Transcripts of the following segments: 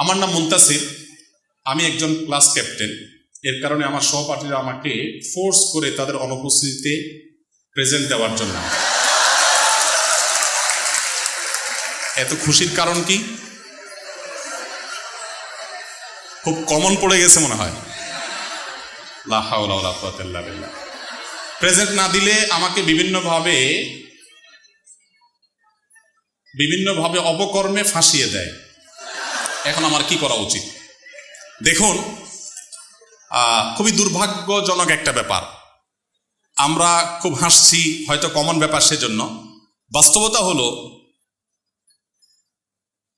আমার নাম মুন্তাসির। আমি একজন ক্লাস ক্যাপ্টেন। এর কারণে আমার সহপাঠীরা আমাকে ফোর্স করে তাদের অনুপস্থিতিতে প্রেজেন্ট দেওয়ার জন্য। এত খুশির কারণ কি? খুব কমন পড়ে গেছে মনে হয়। প্রেজেন্ট না দিলে আমাকে বিভিন্নভাবে বিভিন্নভাবে অপকর্মে ফাঁসিয়ে দেয়। এখন আমার কি করা উচিত? দেখুন খুবই দুর্ভাগ্যজনক একটা ব্যাপার। আমরা খুব হাসছি, হয়তো কমন ব্যাপার সেজন্য। বাস্তবতা হলো,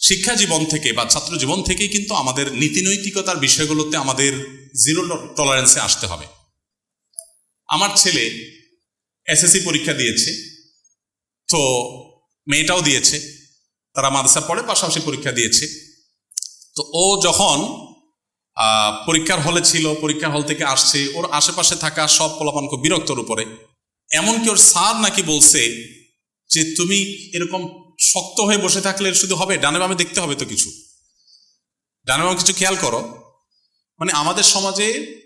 শিক্ষা জীবন থেকে বা ছাত্র জীবন থেকেই কিন্তু আমাদের নীতিনৈতিকতার বিষয়গুলোতে আমাদের জিরো টলারেন্সে আসতে হবে। আমার ছেলে এসএসসি পরীক্ষা দিয়েছে, তো মেয়েটাও দিয়েছে, তারা মাদ্রাসা পড়ে পাশাপাশি পরীক্ষা দিয়েছে। তো ও যখন পরীক্ষার হলে ছিল, পরীক্ষার হল থেকে আসছে, ওর আশেপাশে থাকা সব পোলাপান খুব বিরক্তর উপরে। এমনকি ওর স্যার নাকি বলছে যে, তুমি এরকম শক্ত হয়ে বসে থাকলে শুধু হবে, ডানে বামে দেখতে হবে তো কিছু। ডানে বামে কিছু খেয়াল করো। মানে আমাদের সমাজে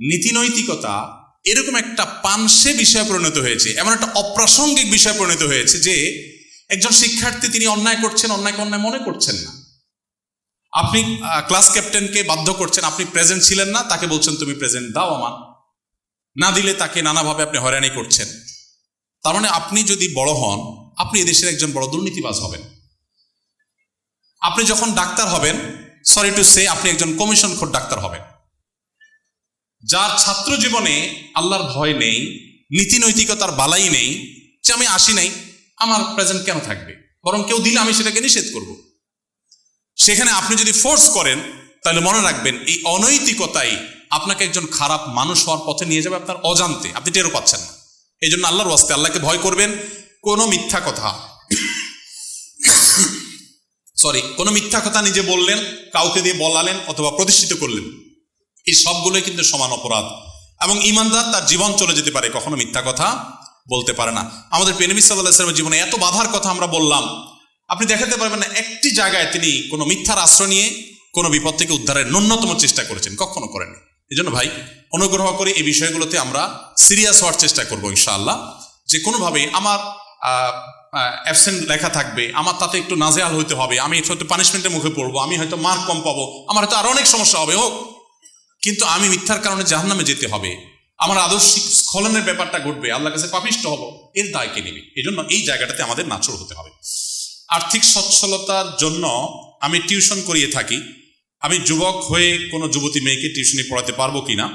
নীতিনৈতিকতা এরকম একটা পানসে বিষয়ে পরিণত হয়েছে, এমন একটা অপ্রাসঙ্গিক বিষয়ে পরিণত হয়েছে যে, একজন শিক্ষার্থী তিনি অন্যায় করছেন, অন্যায়কে অন্যায় মনে করছেন না। আপনি ক্লাস ক্যাপ্টেনকে বাধ্য করছেন, আপনি প্রেজেন্ট ছিলেন না, তাকে বলছেন, তুমি প্রেজেন্ট দাও আমার না দিলে তাকে নানাভাবে আপনি হয়রানি করছেন। তার মানে আপনি যদি বড় হন, আপনি এদেশের একজন বড় দুর্নীতিবাজ হবেন। আপনি যখন ডাক্তার হবেন সরি টু সে আপনি একজন কমিশন খোর ডাক্তার হবেন। যার ছাত্র জীবনে আল্লাহর ভয় নেই, নীতি নৈতিকতার বালাই নেই, যে আমি আসি নাই, আমার প্রেজেন্ট কেন থাকবে? বরং কেউ দিলে আমি সেটাকে নিষেধ করব। সেখানে আপনি যদি ফোর্স করেন, তাহলে মনে রাখবেন এই অনৈতিকতাই আপনাকে একজন খারাপ মানুষ হওয়ার পথে নিয়ে যাবে আপনার অজান্তে। আপনি টেরও পাচ্ছেন না। এই জন্য আল্লাহর ওয়াস্তে আল্লাহকে ভয় করবেন, কোনো মিথ্যা কথা। সরি কোনো মিথ্যা কথা নিজে বললেন, কাউকে দিয়ে বলালেন অথবা প্রতিষ্ঠিত করলেন, এই সবগুলোই কিন্তু সমান অপরাধ। এবং ইমানদার তার জীবন চলে যেতে পারে, কখনো মিথ্যা কথা বলতে পারে না। আমাদের পেনবি সাল্লাহ জীবনে এত বাধার কথা আমরা বললাম আপনি দেখাতে পারবেন না, একটি জায়গায় তিনি কোনো মিথ্যার আশ্রয় নিয়ে কোনো বিপদ থেকে উদ্ধারের ন্যূনতম চেষ্টা করেছেন, কখনো করেননি। এই জন্য ভাই, অনুগ্রহ করে এই বিষয়গুলোতে আমরা সিরিয়াস হওয়ার চেষ্টা করব, ইনশাআল্লাহ। যে কোনোভাবে আমার অ্যাবসেন্ট লেখা থাকবে, আমার তাতে একটু নাজেহাল হইতে হবে, আমি হয়তো পানিশমেন্টের মুখে পড়ব, আমি হয়তো মার্ক কম পাবো, আমার হয়তো আরও অনেক সমস্যা হবে, হোক। কিন্তু আমি মিথ্যার কারণে জাহান্নামে যেতে হবে। আমার আদর্শিক স্খলনের ব্যাপারটা ঘটবে আল্লাহ কাছে পাপিষ্ট হব, এর দায় কে নেবে? এই জন্য এই জায়গাটাতে আমাদের নাচর হতে হবে। আর্থিক সচ্ছলতার জন্য আমি টিউশন করিয়ে থাকি। আমি যুবক হয়ে কোনো যুবতী মেয়েকে টিউশনি পড়াতে পারব কিনা?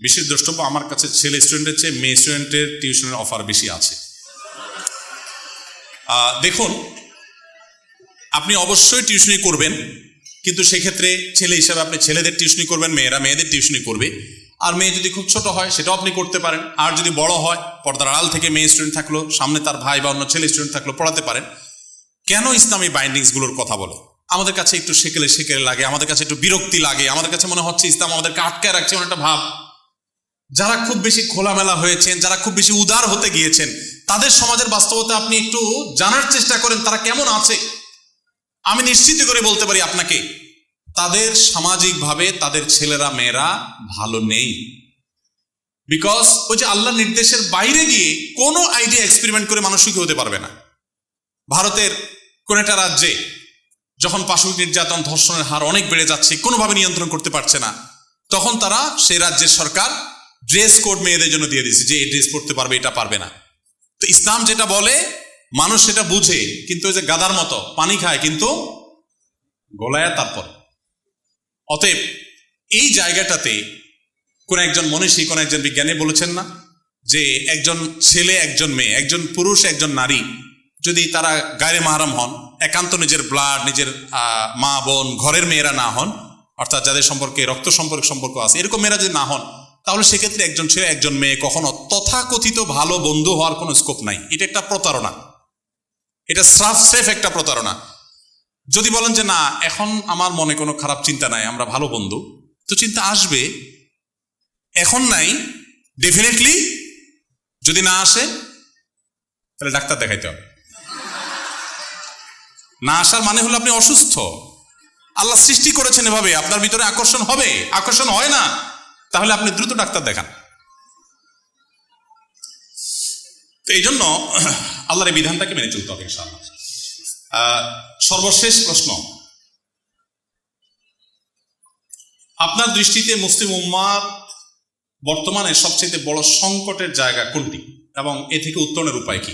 বিশেষ দ্রষ্টব্য, আমার কাছে ছেলে স্টুডেন্টের চেয়ে মেয়ে স্টুডেন্টের টিউশনের অফার বেশি আছে। দেখুন, আপনি অবশ্যই টিউশনি করবেন, কিন্তু সেক্ষেত্রে ছেলে হিসাবে আপনি ছেলেদের টিউশনি করবেন, মেয়েরা মেয়েদের টিউশনি করবে। আর মেয়ে যদি খুব ছোট হয়, সেটাও আপনি করতে পারেন। আর যদি বড় হয়, পর্দার আড়াল থেকে মেয়ে স্টুডেন্ট থাকল, সামনে তার ভাই বা অন্য ছেলে স্টুডেন্ট থাকল, পড়াতে পারেন। কেন ইসলামী বাইন্ডিংসগুলোর কথা বলে? আমাদের কাছে একটু সেকেলে সেকেলে লাগে, আমাদের কাছে একটু বিরক্তি লাগে, আমাদের কাছে মনে হচ্ছে ইসলাম আমাদেরকে আটকায় রাখছে এমন একটা ভাব। যারা খুব বেশি খোলামেলা হয়েছেন, যারা খুব বেশি উদার হতে গিয়েছেন, তাদের সমাজের বাস্তবতা আপনি একটু জানার চেষ্টা করেন, তারা কেমন আছে? আমি নিশ্চিত করে বলতে পারি আপনাকে, তাদের সামাজিকভাবে তাদের ছেলেরা, মেয়েরা ভালো নেই। বিকজ ওই যে আল্লাহ নির্দেশের বাইরে গিয়ে কোনো আইডিয়া এক্সপেরিমেন্ট করে মানুষ সুখী হতে পারবে না। ভারতের কোন একটা রাজ্যে যখন পাশবিক নির্যাতন ধর্ষণের হার অনেক বেড়ে যাচ্ছে, কোনোভাবে নিয়ন্ত্রণ করতে পারছে না, তখন তারা সেই রাজ্যের সরকার ড্রেস কোড মেয়েদের জন্য দিয়ে দিয়েছে যে এই ড্রেস পড়তে পারবে, এটা পারবে না। তো ইসলাম যেটা বলে, মানুষ সেটা বুঝে, কিন্তু ওই যে গাদার মতো পানি খায়, কিন্তু গলায় তারপর অতএব এই জায়গাটাতে কোন একজন মনীষী, কোন একজন বিজ্ঞানী বলেছেন না যে একজন ছেলে, একজন মেয়ে, একজন পুরুষ, একজন নারী যদি তারা গায়ে মাহারাম হন, একান্ত নিজের ব্লাড নিজের মা, বোন, ঘরের মেয়েরা না হন, অর্থাৎ যাদের সম্পর্কে রক্ত সম্পর্ক সম্পর্ক আছে, এরকম মেয়েরা যদি না হন, তাহলে সেক্ষেত্রে একজন ছেলে, একজন মেয়ে কখনো তথাকথিত ভালো বন্ধু হওয়ার কোনো স্কোপ নাই। এটা একটা প্রতারণা। এটা সাফ সেফ একটা প্রতারণা। যদি বলেন যে, না, এখন আমার মনে কোনো খারাপ চিন্তা নাই, আমরা ভালো বন্ধু। তো চিন্তা আসবে। এখন নাই ডেফিনেটলি যদি না আসে, তাহলে ডাক্তার দেখাইতে হবে। না আসার মানে হলো আপনি অসুস্থ। আল্লাহ সৃষ্টি করেছেন এভাবে আপনার ভিতরে আকর্ষণ হবে। আকর্ষণ হয় না। তাহলে আপনি দ্রুত ডাক্তার দেখান। তো এই জন্য আল্লাহর এই বিধানটাকে মেনে চলতে হবে আহ, সর্বশেষ প্রশ্ন। আপনার দৃষ্টিতে মুসলিম উম্মার বর্তমানে সবচেয়ে বড় সংকটের জায়গা কোনটি? এবং এ থেকে উত্তরণের উপায় কি?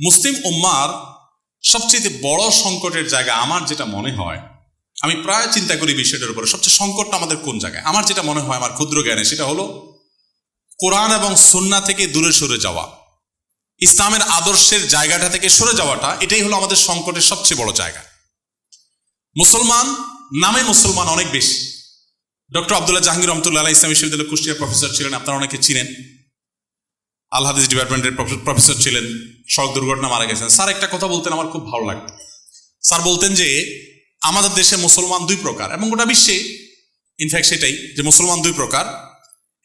মুসলিম উম্মার সবচেয়ে বড় সংকটের জায়গা আমার যেটা মনে হয়, আমি প্রায় চিন্তা করি বিষয়টার উপরে, সবচেয়ে সংকটটা আমাদের কোন জায়গায়? আমার যেটা মনে হয়, আমার ক্ষুদ্র জ্ঞানে, সেটা হলো কোরআন এবং সুন্না থেকে দূরে সরে যাওয়া। ইসলামের আদর্শের জায়গাটা থেকে সরে যাওয়াটা, এটাই হলো আমাদের সংকটের সবচেয়ে বড় জায়গা। মুসলমান নামে মুসলমান অনেক বেশি। ডক্টর আবদুল্লাহ জাহাঙ্গীর রহমতুল্লাহ ইসলাম বিশ্ববিদ্যালয়ের কুষ্টিয়া প্রফেসর ছিলেন, আপনারা অনেকে চিনেন। আল হাদিস ডিপার্টমেন্টের প্রফেসর ছিলেন। সড়ক দুর্ঘটনা মারা গেছেন। স্যার, একটা কথা বলতেন, আমার খুব ভালো লাগতো। স্যার বলতেন যে, আমাদের দেশে মুসলমান দুই প্রকার এবং গোটা বিশ্বে ইনফ্যাক্ট সেটাই, যে মুসলমান দুই প্রকার।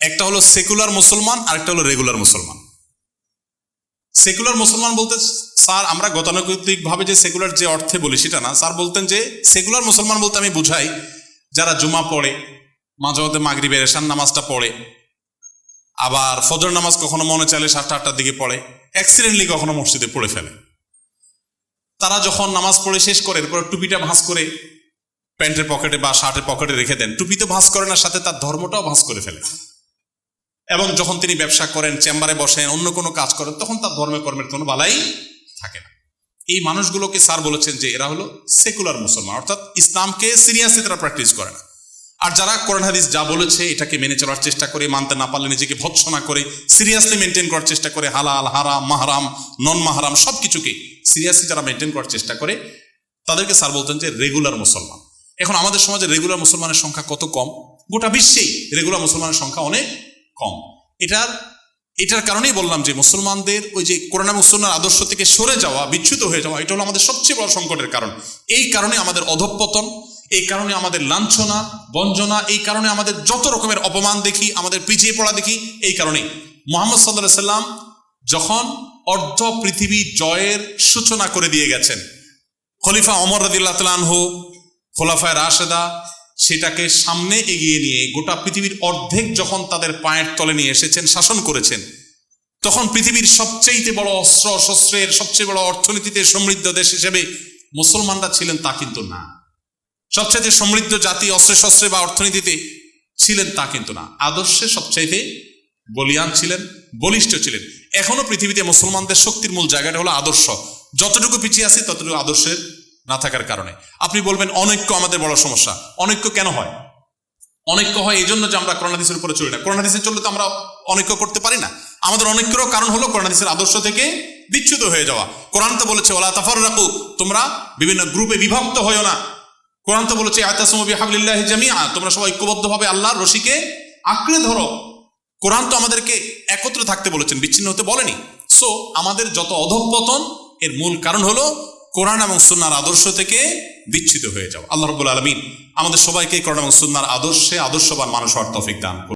একটা হলো সেকুলার মুসলমান আর একটা হলো রেগুলার মুসলমান। সেকুলার মুসলমান বলতে, স্যার, আমরা গতানুগতিক ভাবে যে সেকুলার যে অর্থে বলি সেটা না। স্যার বলতেন যে সেকুলার মুসলমান বলতে আমি বুঝাই, যারা জুমা পড়ে, মাঝে মধ্যে মাগরিবের এশান নামাজটা পড়ে, আবার ফজর নামাজ কখনো মনে চাইলে সাতটা আটটার দিকে পড়ে অ্যাক্সিডেন্টলি কখনো মসজিদে পড়ে ফেলে। তারা যখন নামাজ পড়ে শেষ করে, এরপর টুপিটা ভাঁজ করে প্যান্টের পকেটে বা শার্টের পকেটে রেখে দেন, টুপি তো ভাঁজ করে না সাথে তার ধর্মটাও ভাঁজ করে ফেলে। এবং যখন তিনি ব্যবসা করেন, চেম্বারে বসেন, অন্য কোনো কাজ করেন, তখন তার ধর্মে কর্মের কোনো বালাই থাকে না। এই মানুষগুলোকে স্যার বলেছেন যে এরা হলো সেকুলার মুসলমান, অর্থাৎ ইসলামকে সিরিয়াসলি তারা প্র্যাকটিস করে না। আর যারা কোরআন হাদিস যা বলেছে এটাকে মেনে চলার চেষ্টা করে, মানতে না পারলে নিজেকে ভৎসনা করে সিরিয়াসলি মেনটেন করার চেষ্টা করে, হালাল, হারাম, মাহারাম নন মাহারাম সব কিছুকে সিরিয়াসলি যারা মেনটেন করার চেষ্টা করে, তাদেরকে স্যার বলতেন যে রেগুলার মুসলমান। এখন আমাদের সমাজে রেগুলার মুসলমানের সংখ্যা কত কম? গোটা বিশ্বেই রেগুলার মুসলমানের সংখ্যা অনেক কম। এটার এটার কারণেই বললাম যে মুসলমানদের ওই যে করোনা মুসলমান আদর্শ থেকে সরে যাওয়া, বিচ্যুত হয়ে যাওয়া, এটা হলো আমাদের সবচেয়ে বড় সংকটের কারণ। এই কারণে আমাদের অধঃপতন এই কারণে আমাদের লাঞ্ছনা, বঞ্জনা, এই কারণে আমাদের যত রকমের অপমান দেখি, আমাদের পিছিয়ে পড়া দেখি, এই কারণেই। মোহাম্মদ সাল্লাহ সাল্লাম যখন অর্ধ পৃথিবী জয়ের সূচনা করে দিয়ে গেছেন, খলিফা অমর রদিল্লাহ তালানহু খোলাফায় রাশেদা, সেটাকে সামনে এগিয়ে নিয়ে গোটা পৃথিবীর অর্ধেক যখন তাদের পায়ের তলে নিয়ে এসেছেন, শাসন করেছেন, তখন পৃথিবীর সবচেয়ে বড় অস্ত্র, শস্ত্রের সবচেয়ে বড় অর্থনীতিতে সমৃদ্ধ দেশ হিসেবে মুসলমানরা ছিলেন তা কিন্তু না। সবচাইতে সমৃদ্ধ জাতি অস্ত্রে শস্ত্রে বা অর্থনীতিতে ছিলেন তা কিন্তু না। আদর্শে সবচাইতে বলিয়ান ছিলেন, বলিষ্ঠ ছিলেন। এখনও পৃথিবীতে মুসলমানদের শক্তির মূল জায়গাটা হলো আদর্শ। যতটুকু পিছিয়ে আছি, ততটুকু আদর্শের না থাকার কারণে। আপনি বলবেন, অনৈক্য আমাদের বড় সমস্যা। অনৈক্য কেন হয়? অনৈক্য হয় এই জন্য যে আমরা করোনাদিসের উপরে চলি না। করোনাদিসে চললে তো আমরা অনৈক্য করতে পারি না। আমাদের অনৈক্যরও কারণ হলো করোনাদিসের আদর্শ থেকে বিচ্যুত হয়ে যাওয়া। কোরআন তো বলেছে ওলা তাফর রাখু তোমরা বিভিন্ন গ্রুপে বিভক্ত হয়েও না। কোরআন তো বলেছে আয়তাসমবি জামিয়া তোমরা সবাই ঐক্যবদ্ধভাবে আল্লাহর রশিকে আঁকড়ে ধরো। কোরআন তো আমাদেরকে একত্র থাকতে বলেছেন, বিচ্ছিন্ন হতে বলেনি। সো আমাদের যত অধঃপতন, এর মূল কারণ হলো কোরআন এবং সুন্নার আদর্শ থেকে বিচ্ছিত হয়ে যাও আল্লাহ রবুল আলমিন আমাদের সবাইকে কোরআন এবং সুন্নার আদর্শে আদর্শবান মানুষ হওয়ার তৌফিক দান।